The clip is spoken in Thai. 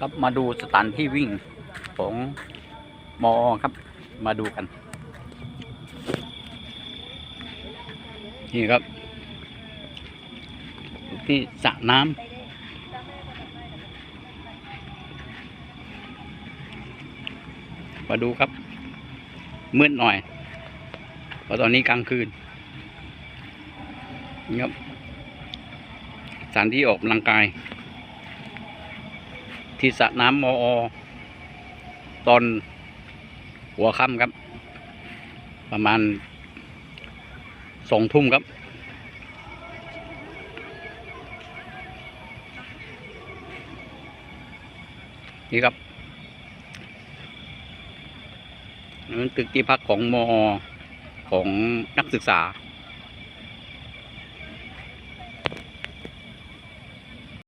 ครับมาดูสถานที่วิ่งของมอครับ มาดูกัน นี่ครับ ที่สระน้ำมาดูครับ มืดหน่อยเพราะตอนนี้กลางคืนนี่ครับสถานที่ออกกำลังกาย ที่สระน้ำมอตอนหัวค่ำครับ ประมาณสองทุ่มครับ นี่ครับนั่นตึกที่พักของมอของนักศึกษา